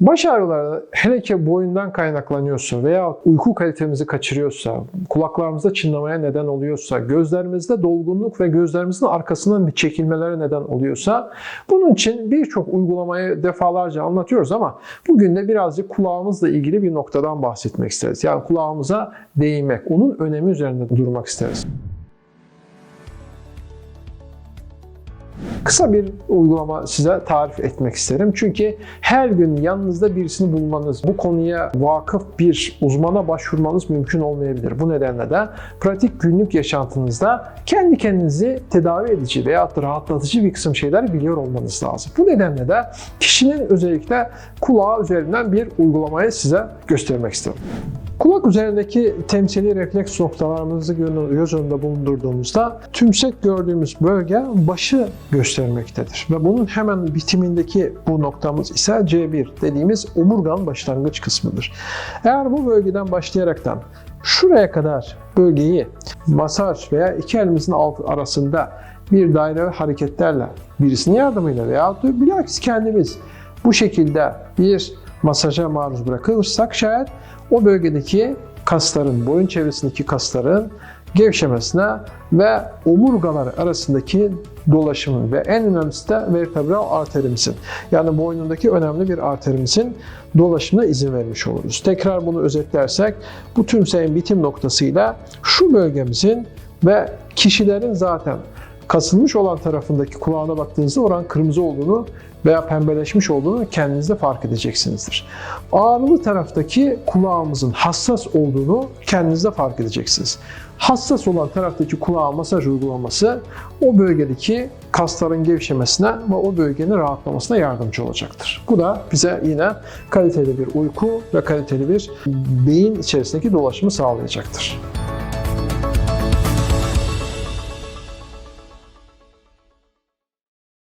Baş ağrıları hele ki boyundan kaynaklanıyorsa veya uyku kalitemizi kaçırıyorsa, kulaklarımızda çınlamaya neden oluyorsa, gözlerimizde dolgunluk ve gözlerimizin arkasından bir çekilmelere neden oluyorsa bunun için birçok uygulamayı defalarca anlatıyoruz ama bugün de birazcık kulağımızla ilgili bir noktadan bahsetmek isteriz. Yani kulağımıza değmek, onun önemi üzerinde durmak isteriz. Kısa bir uygulama size tarif etmek isterim. Çünkü her gün yanınızda birisini bulmanız, bu konuya vakıf bir uzmana başvurmanız mümkün olmayabilir. Bu nedenle de pratik günlük yaşantınızda kendi kendinizi tedavi edici veya rahatlatıcı bir kısım şeyler biliyor olmanız lazım. Bu nedenle de kişinin özellikle kulağı üzerinden bir uygulamayı size göstermek istiyorum. Kulak üzerindeki temsili refleks noktalarımızı göz önünde bulundurduğumuzda tümsek gördüğümüz bölge başı göstermektedir. Ve bunun hemen bitimindeki bu noktamız ise C1 dediğimiz omurganın başlangıç kısmıdır. Eğer bu bölgeden başlayaraktan şuraya kadar bölgeyi masaj veya iki elimizin alt arasında bir daire hareketlerle birisinin yardımıyla veya bilakis kendimiz bu şekilde bir masaja maruz bırakılırsak şayet o bölgedeki kasların, boyun çevresindeki kasların gevşemesine ve omurgalar arasındaki dolaşımın ve en önemlisi de vertebral arterimizin yani boynundaki önemli bir arterimizin dolaşımına izin vermiş oluruz. Tekrar bunu özetlersek bu tümseyin bitim noktasıyla şu bölgemizin ve kişilerin zaten kasılmış olan tarafındaki kulağına baktığınızda oran kırmızı olduğunu veya pembeleşmiş olduğunu kendinizde fark edeceksinizdir. Ağrılı taraftaki kulağımızın hassas olduğunu kendinizde fark edeceksiniz. Hassas olan taraftaki kulağa masaj uygulaması o bölgedeki kasların gevşemesine ve o bölgenin rahatlamasına yardımcı olacaktır. Bu da bize yine kaliteli bir uyku ve kaliteli bir beyin içerisindeki dolaşımı sağlayacaktır.